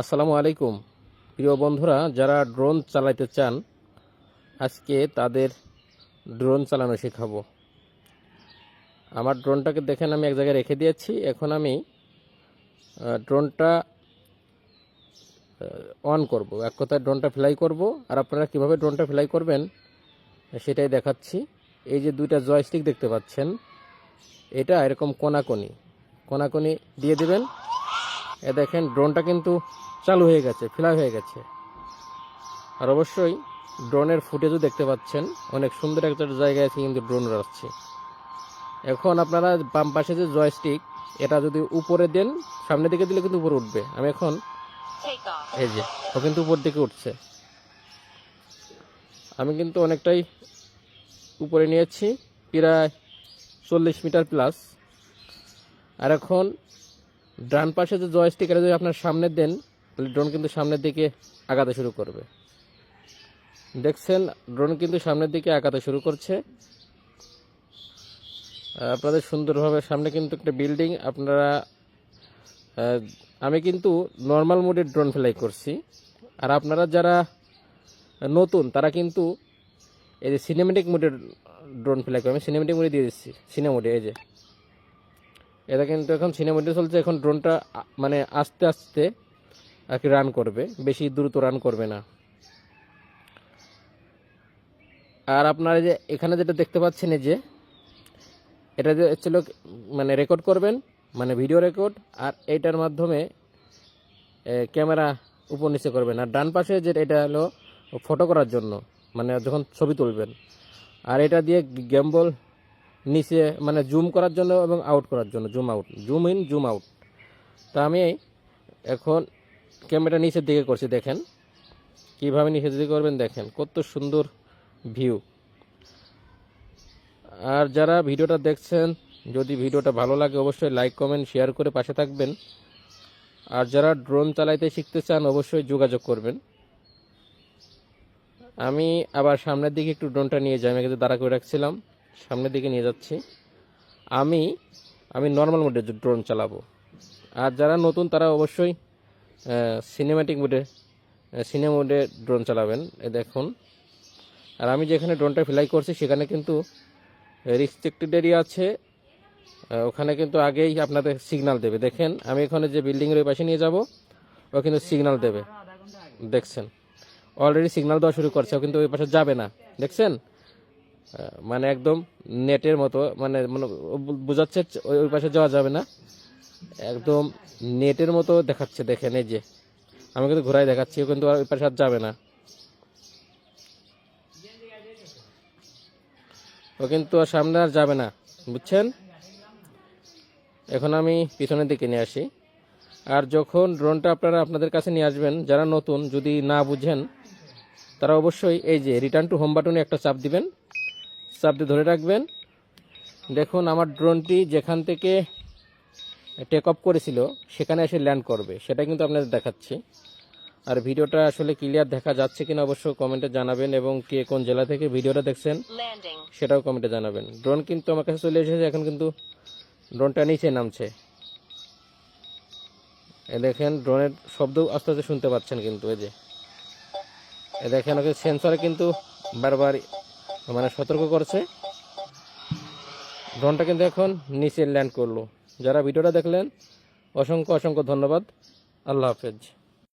আসসালামু আলাইকুম। প্রিয় বন্ধুরা, যারা ড্রোন চালাতে চান, আজকে তাদের ড্রোন চালানো শেখাবো। আমার ড্রোনটাকে দেখেন, আমি এক জায়গায় রেখে দিয়েছি। এখন আমি ড্রোনটা অন করব। এক কথায় ড্রোনটা ফ্লাই করব। আর আপনারা কীভাবে ড্রোনটা ফ্লাই করবেন, সেটাই দেখাচ্ছি। এই যে দুইটা জয়স্টিক দেখতে পাচ্ছেন, এটা এরকম কোনাকোনি। কোনাকোনি দিয়ে দিবেন এ দেখেন ড্রোনটা কিন্তু চালু হয়ে গেছে ফ্লাই হয়ে গেছে। আর অবশ্যই ড্রোনের ফুটেজও দেখতে পাচ্ছেন। অনেক সুন্দর একটা জায়গায় আছে কিন্তু ড্রোন রাখছে এখন আপনারা বাম পাশে যে জয়স্টিক এটা যদি উপরে দেন সামনের দিকে দিলে কিন্তু উপরে উঠবে। আমি এখন এই যে ও কিন্তু উপর দিকে উঠছে। আমি কিন্তু অনেকটাই উপরে নিয়েছি প্রায় চল্লিশ মিটার প্লাস আর এখন ডান পাশে যে জয়স্টিক এটা যদি আপনার সামনে দেন, তাহলে ড্রোন কিন্তু সামনের দিকে আগাতে শুরু করবে। দেখছেন ড্রোন কিন্তু সামনের দিকে আগাতে শুরু করছে। আপনাদের সুন্দরভাবে সামনে কিন্তু একটা বিল্ডিং আপনারা আমি কিন্তু নর্মাল মোডে ড্রোন ফ্লাই করছি। আর আপনারা যারা নতুন, তারা কিন্তু এই যে সিনেমেটিক মোডের ড্রোন ফ্লাই করে আমি সিনেমেটিক মোডে দিয়ে দিচ্ছি সিনে মোডে এই যে। এটা কিন্তু এখন সিনেমাটি চলছে, এখন ড্রোনটা মানে আস্তে আস্তে আর কি রান করবে, বেশি দ্রুত রান করবে না। আর আপনারা যে এখানে যেটা দেখতে পাচ্ছেন যে, এটা যে ছিল মানে রেকর্ড করবেন মানে ভিডিও রেকর্ড আর এইটার মাধ্যমে ক্যামেরা উপর নিচে করবেন। আর ডান পাশে যেটা এটা হলো ফটো করার জন্য মানে যখন ছবি তুলবেন। আর এটা দিয়ে গ্যাম্বল নিচে মানে জুম করার জন্য এবং আউট করার জন্য zoom out zoom in zoom out তা আমি এখন ক্যামেরা নিচের দিকে করছি, দেখেন। কীভাবে নিচের দিকে করবেন দেখেন, কত সুন্দর ভিউ আর যারা ভিডিওটা দেখছেন, যদি ভিডিওটা ভালো লাগে অবশ্যই লাইক কমেন্ট শেয়ার করে পাশে থাকবেন। আর যারা ড্রোন চালাইতে শিখতে চান, অবশ্যই যোগাযোগ করবেন। আমি আবার সামনের দিকে একটু ড্রোনটা নিয়ে যাই, আমি কিন্তু দাঁড়া করে রাখছিলাম। সামনের দিকে নিয়ে যাচ্ছি। আমি আমি নর্মাল মোডে ড্রোন চালাবো। আর যারা নতুন, তারা অবশ্যই সিনেম্যাটিক মোডে সিনেমা মোডে ড্রোন চালাবেন। এ দেখুন। আর আমি যেখানে ড্রোনটা ফ্লাই করছি, সেখানে কিন্তু রিস্ট্রিক্টেড এরিয়া আছে। ওখানে কিন্তু আগেই আপনাদের সিগনাল দেবে। দেখেন, আমি এখানে যে বিল্ডিংয়ের ওই পাশে নিয়ে যাব, ও কিন্তু সিগনাল দেবে। দেখছেন? অলরেডি সিগনাল দেওয়া শুরু করছে, ও কিন্তু ওই পাশে যাবে না। দেখছেন? মানে একদম নেটের মতো মানে মানে বোঝাচ্ছে ওই পাশে যাওয়া যাবে না। একদম নেটের মতো দেখাচ্ছে, দেখেন এই যে। আমি কিন্তু ঘোরাই দেখাচ্ছি কিন্তু আর ওই পাশে আর যাবে না। ও কিন্তু আর সামনে আর যাবে না, বুঝছেন? এখন আমি পিছনের দিকে নিয়ে আসি। আর যখন ড্রোনটা আপনারা আপনাদের কাছে নিয়ে আসবেন, যারা নতুন, যদি না বুঝেন, তারা অবশ্যই এই যে রিটার্ন টু হোম বাটনে একটা চাপ দিবেন। চাপ দিয়ে ধরে রাখবেন। দেখুন আমার ড্রোনটি যেখান থেকে টেক অফ করেছিল সেখানে এসে ল্যান্ড করবে। সেটা কিন্তু আপনাদের দেখাচ্ছি। আর ভিডিওটা আসলে ক্লিয়ার দেখা যাচ্ছে কিনা অবশ্যই কমেন্টে জানাবেন এবং কে কোন জেলা থেকে ভিডিওটা দেখছেন সেটাও কমেন্টে জানাবেন। ড্রোন কিন্তু আমার কাছে চলে এসেছে এখন কিন্তু ড্রোনটা নিচে নামছে। এ দেখেন ড্রোনের শব্দ আস্তে আস্তে শুনতে পাচ্ছেন কিন্তু এই যে। এ দেখেন ওকে সেন্সরে কিন্তু বারবার মানে সতর্ক করছে। ড্রোনটা কিন্তু এখন নিচে ল্যান্ড করল। যারা ভিডিওটা দেখলেন, অসংখ্য অসংখ্য ধন্যবাদ। আল্লাহ হাফেজ।